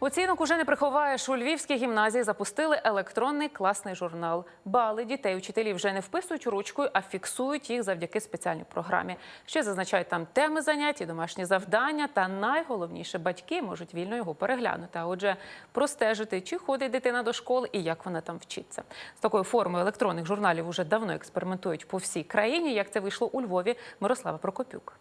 Оцінок уже не приховаєш. У Львівській гімназії запустили електронний класний журнал. Бали дітей учителі вже не вписують ручкою, а фіксують їх завдяки спеціальній програмі. Ще зазначають там теми занять і домашні завдання. Та найголовніше батьки можуть вільно його переглянути. А отже, простежити, чи ходить дитина до школи і як вона там вчиться. З такою формою електронних журналів уже давно експериментують по всій країні. Як це вийшло у Львові, Мирослава Прокопюк.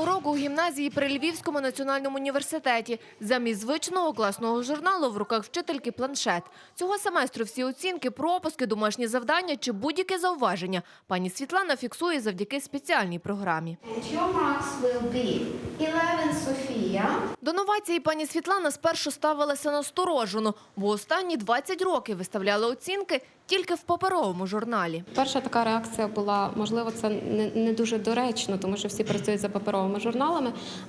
Це урок у гімназії при Львівському національному університеті. Замість звичного класного журналу в руках вчительки планшет. Цього семестру всі оцінки, пропуски, домашні завдання чи будь-яке зауваження пані Світлана фіксує завдяки спеціальній програмі. And your marks will be 11 Sophia, До новації пані Світлана спершу ставилася насторожено, бо останні 20 років виставляла оцінки тільки в паперовому журналі. Перша така реакція була, можливо, це не дуже доречно, тому що всі працюють за паперовими журналами.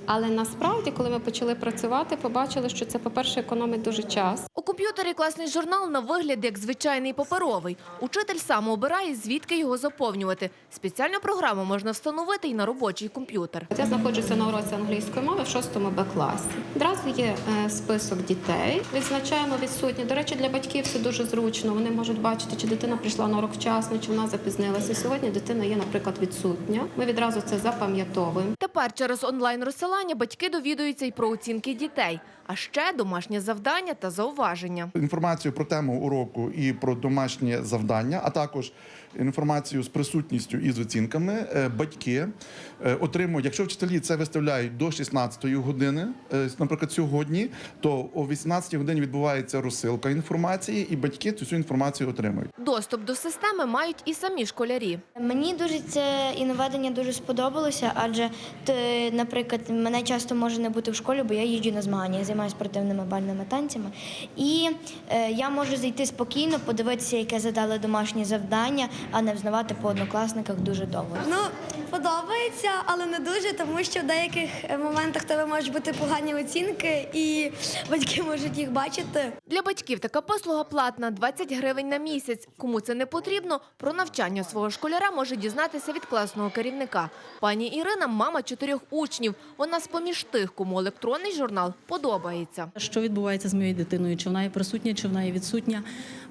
Але насправді, коли ми почали працювати, побачили, що це, по-перше, економить дуже час. У комп'ютері класний журнал на вигляд як звичайний паперовий. Учитель сам обирає, звідки його заповнювати. Спеціальну програму можна встановити і на робочий комп'ютер. Я знаходжуся на уроці англійської мови в 6 Б класі. Одразу є е, список дітей. Відзначаємо відсутні. До речі, для батьків це дуже зручно. Вони можуть бачити, чи дитина прийшла на урок вчасно, чи вона запізнилася. Сьогодні дитина є, наприклад, відсутня. Ми відразу це запам'ятовуємо. Тепер через онлайн-розсилання батьки довідуються й про оцінки дітей, а ще домашнє завдання та зауваження. інформацію про тему уроку і про домашнє завдання, а також інформацію з присутністю і з оцінками. е, Батьки е, отримують, якщо вчителі це виставляють до 16 години, е, наприклад, сьогодні, то о 18 годині відбувається розсилка інформації, і батьки цю всю інформацію отримують. Доступ до системи мають і самі школярі. Мені дуже це інноведення дуже сподобалося, адже наприклад, мене часто може не бути в школі, бо я їжджу на змагання, я займаюся спортивними бальними танцями. І е, я можу зайти спокійно, подивитися, яке задали домашнє завдання, а не взнавати по однокласниках дуже довго. Ну, подобається, але не дуже, тому що в деяких е, моментах тебе можуть бути погані оцінки, і батьки можуть їх бачити. Для батьків така послуга платна 20 гривень на місяць. Кому це не потрібно, про навчання свого школяра може дізнатися від класного керівника. Пані Ірина – мама чотирьох учнів. Вона з-поміж тих, кому електронний журнал подобається. Що відбувається з моєю дитиною? Чи вона є присутня, чи вона є відсутня?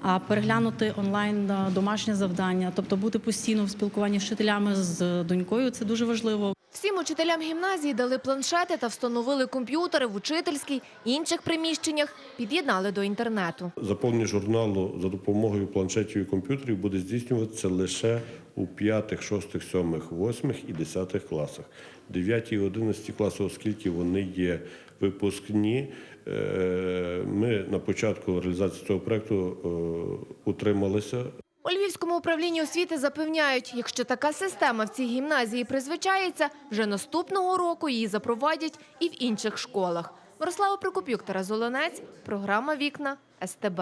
А переглянути онлайн домашнє завдання, тобто бути постійно в спілкуванні з вчителями з донькою, це дуже важливо. Всім учителям гімназії дали планшети та встановили комп'ютери в учительській, інших приміщеннях, під'єднали до інтернету. Заповнення журналу за допомогою планшетів і комп'ютерів буде здійснюватися лише у 5, 6, 7, 8 і 10 класах. 9 і 11 класи, оскільки вони є випускні, е, ми на початку реалізації цього проекту е, утрималися У Львівському управлінні освіти запевняють, якщо така система в цій гімназії призвичається, вже наступного року її запровадять і в інших школах. Мирослава Прокопюк, Тарас Олонець, програма «Вікна» СТБ.